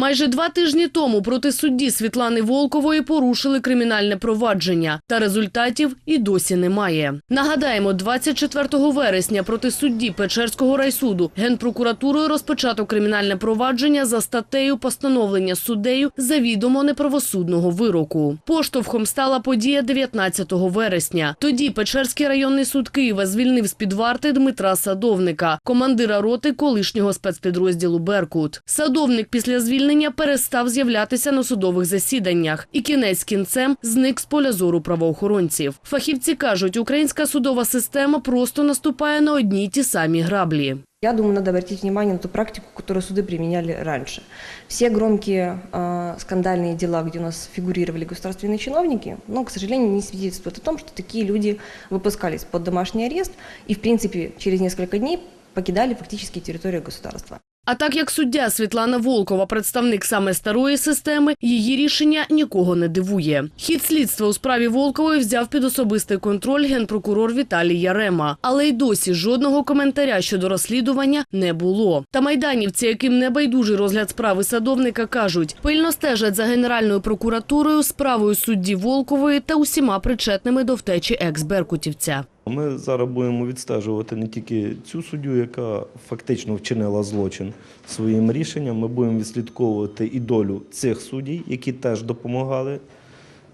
Майже два тижні тому проти судді Світлани Волкової порушили кримінальне провадження, та результатів і досі немає. Нагадаємо, 24 вересня проти судді Печерського райсуду генпрокуратурою розпочато кримінальне провадження за статтею постановлення суддею завідомо неправосудного вироку. Поштовхом стала подія 19 вересня. Тоді Печерський районний суд Києва звільнив з під варти Дмитра Садовника, командира роти колишнього спецпідрозділу Беркут. Садовник після звільнення перестав з'являтися на судових засіданнях і кінець кінцем зник з поля зору правоохоронців. Фахівці кажуть, українська судова система просто наступає на одні й ті самі граблі. Я думаю, надо обратить внимание на ту практику, которую суды применяли раньше. Все громкие э, скандальные дела, где у нас фигурировали государственные чиновники, но, к сожалению, не свидетельствуют о том, что такие люди выпускались под домашний арест и, в принципе, через несколько дней покидали фактически территорию государства. А так як суддя Світлана Волкова представник саме старої системи, її рішення нікого не дивує. Хід слідства у справі Волкової взяв під особистий контроль генпрокурор Віталій Ярема, але й досі жодного коментаря щодо розслідування не було. Та майданівці, яким не байдужий розгляд справи садовника, кажуть, пильно стежать за генеральною прокуратурою, справою судді Волкової та усіма причетними до втечі екс-беркутівця. Ми зараз будемо відстежувати не тільки цю суддю, яка фактично вчинила злочин своїм рішенням. Ми будемо відслідковувати і долю цих суддів, які теж допомагали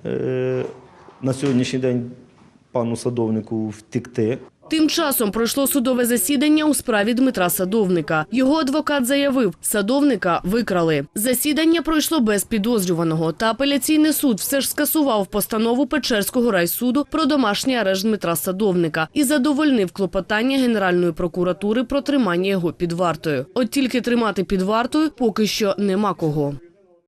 е, на сьогоднішній день пану садовнику втекти. Тим часом пройшло судове засідання у справі Дмитра Садовника. Його адвокат заявив, садовника викрали. Засідання пройшло без підозрюваного, та апеляційний суд все ж скасував постанову Печерського райсуду про домашній арешт Дмитра Садовника і задовольнив клопотання Генеральної прокуратури про тримання його під вартою. От тільки тримати під вартою поки що нема кого.